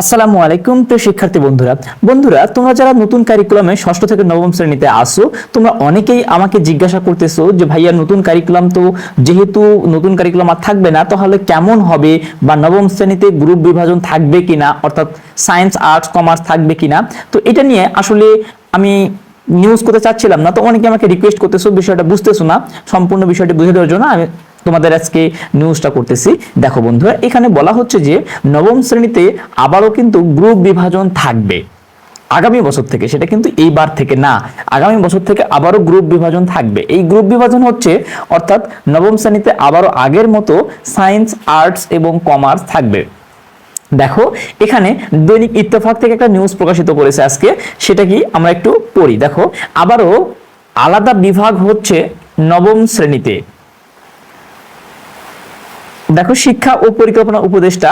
আসসালামু আলাইকুম, প্রিয় শিক্ষার্থী বন্ধুরা। বন্ধুরা, তোমরা যারা নতুন কারিকুলামে ষষ্ঠ থেকে নবম শ্রেণীতে আসো তোমরা অনেকেই আমাকে জিজ্ঞাসা করতেছো যে, ভাইয়া, নতুন কারিকুলাম তো যেহেতু নতুন কারিকুলাম আর থাকবে না, তাহলে কেমন হবে? বা নবম শ্রেণীতে গ্রুপ বিভাজন থাকবে কিনা? অর্থাৎ সায়েন্স আর্টস কমার্স থাকবে কিনা? তো এটা নিয়ে আসলে আমি নিউজ করতে চাচ্ছিলাম না, তো অনেকে আমাকে রিকোয়েস্ট করতেছো, বিষয়টা বুঝতেছো না, সম্পূর্ণ বিষয়টি বুঝে দেওয়ার জন্য আমি তোমাদের আজকে নিউজটা করতেছি। দেখো বন্ধুরা, এখানে বলা হচ্ছে যে নবম শ্রেণীতে আবারও কিন্তু গ্রুপ বিভাজন থাকবে। আগামী বছর থেকে, সেটা কিন্তু এইবার থেকে না, আগামী বছর থেকে আবারও গ্রুপ বিভাজন থাকবে। এই গ্রুপ বিভাজন হচ্ছে, অর্থাৎ নবম শ্রেণীতে আবারও আগের মতো সায়েন্স আর্টস এবং কমার্স থাকবে। দেখো, এখানে দৈনিক ইত্তেফাক থেকে একটা নিউজ প্রকাশিত করেছে আজকে, সেটা কি আমরা একটু পড়ি। দেখো, আবারও আলাদা বিভাগ হচ্ছে নবম শ্রেণীতে। দেখো, শিক্ষা ও পরিকল্পনা উপদেষ্টা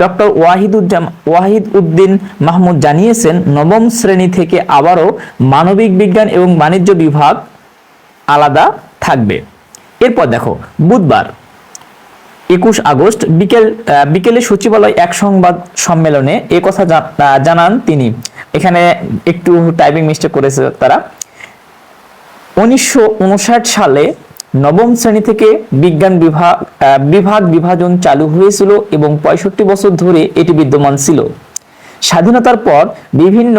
ডক্টর ওয়াহিদুজ্জাম ওয়াহিদ উদ্দিন মাহমুদ জানিয়েছেন, নবম শ্রেণি থেকে আবারও মানবিক বিজ্ঞান এবং বাণিজ্য বিভাগ আলাদা থাকবে। এরপর দেখো, বুধবার, একুশ আগস্ট বিকেল বিকেলে সচিবালয় এক সংবাদ সম্মেলনে এ কথা জানান তিনি। এখানে একটু টাইপিং মিস্টেক করেছে তারা। উনিশশো উনষাট সালে নবম শ্রেণি থেকে বিজ্ঞান বিভাগ বিভাগ বিভাজন চালু হয়েছিল এবং পঁয়ষট্টি বছর ধরে এটি বিদ্যমান ছিল। স্বাধীনতার পর বিভিন্ন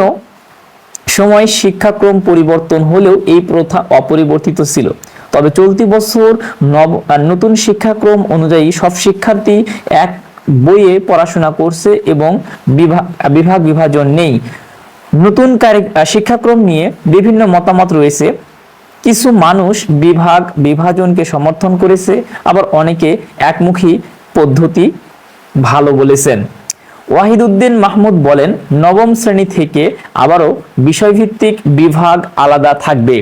সময় শিক্ষাক্রম পরিবর্তন হলেও এই প্রথা অপরিবর্তিত ছিল। তবে চলতি বছর নব নতুন শিক্ষাক্রম অনুযায়ী সব শিক্ষার্থী এক বইয়ে পড়াশোনা করছে এবং বিভাগ বিভাগ বিভাজন নেই। নতুন কারি- শিক্ষাক্রম নিয়ে বিভিন্ন মতামত রয়েছে। কিছু মানুষ বিভাগ, বিভাজনকে সমর্থন করেছে, আবার অনেকে একমুখী পদ্ধতি ভালো বলেছেন। ওয়াহিদুদ্দিন মাহমুদ বলেন, নবম শ্রেণি থেকে আবারও বিষয়ভিত্তিক বিভাগ আলাদা থাকবে।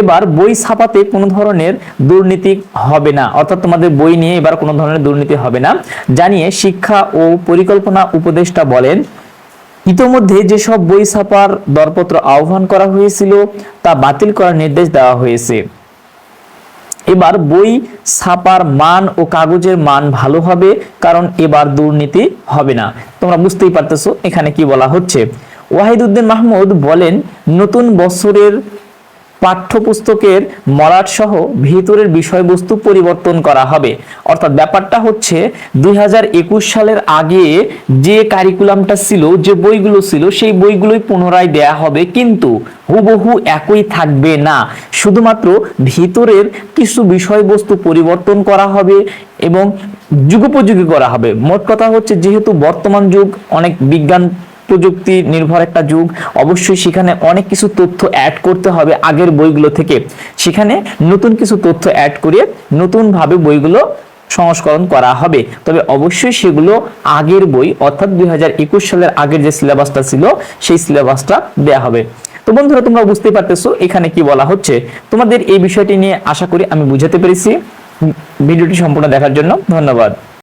এবার বই ছাপাতে কোনো ধরনের দুর্নীতি হবে না, অর্থাৎ তোমাদের বই নিয়ে এবার কোনো ধরনের দুর্নীতি হবে না, জানিয়ে শিক্ষা ও পরিকল্পনা উপদেষ্টা বলেন ইতোমধ্যে যেসব বই ছাপার দরপত্র আহ্বান করা হয়েছিল, তা বাতিল করার নির্দেশ দেওয়া হয়েছে। এবার বই ছাপার মান ও কাগজের মান ভালো হবে, কারণ এবার দুর্নীতি হবে না। তোমরা বুঝতেই পারতেছো এখানে কি বলা হচ্ছে। ওয়াহিদুদ্দিন মাহমুদ বলেন, নতুন বছরের পাঠ্যপুস্তকের মরাট সহ ভিতরের বিষয়বস্তু পরিবর্তন করা হবে। অর্থাৎ ব্যাপারটা হচ্ছে, দুই হাজার একুশ সালের আগে যে কারিকুলামটা ছিল, যে বইগুলো ছিল, সেই বইগুলোই পুনরায় দেয়া হবে, কিন্তু হুবহু একই থাকবে না। শুধুমাত্র ভিতরের কিছু বিষয়বস্তু পরিবর্তন করা হবে এবং যুগোপযোগী করা হবে। মোট কথা হচ্ছে, যেহেতু বর্তমান যুগ, অনেক বিজ্ঞান প্রযুক্তি নির্ভর একটা যুগ। অবশ্যই সেখানে অনেক কিছু তথ্য অ্যাড করতে হবে আগের বইগুলো থেকে। সেখানে নতুন কিছু তথ্য অ্যাড করে নতুনভাবে বইগুলো সংস্করণ করা হবে। তবে অবশ্যই সেগুলো আগের বই, অর্থাৎ দুই হাজার একুশ সালের আগের যে সিলেবাসটা ছিল, সেই সিলেবাসটা দেয়া হবে। তো বন্ধুরা, তোমরা বুঝতেই পারতেছো এখানে কি বলা হচ্ছে। তোমাদের এই বিষয়টি নিয়ে আশা করি আমি বুঝাতে পেরেছি। ভিডিওটি সম্পূর্ণ দেখার জন্য ধন্যবাদ।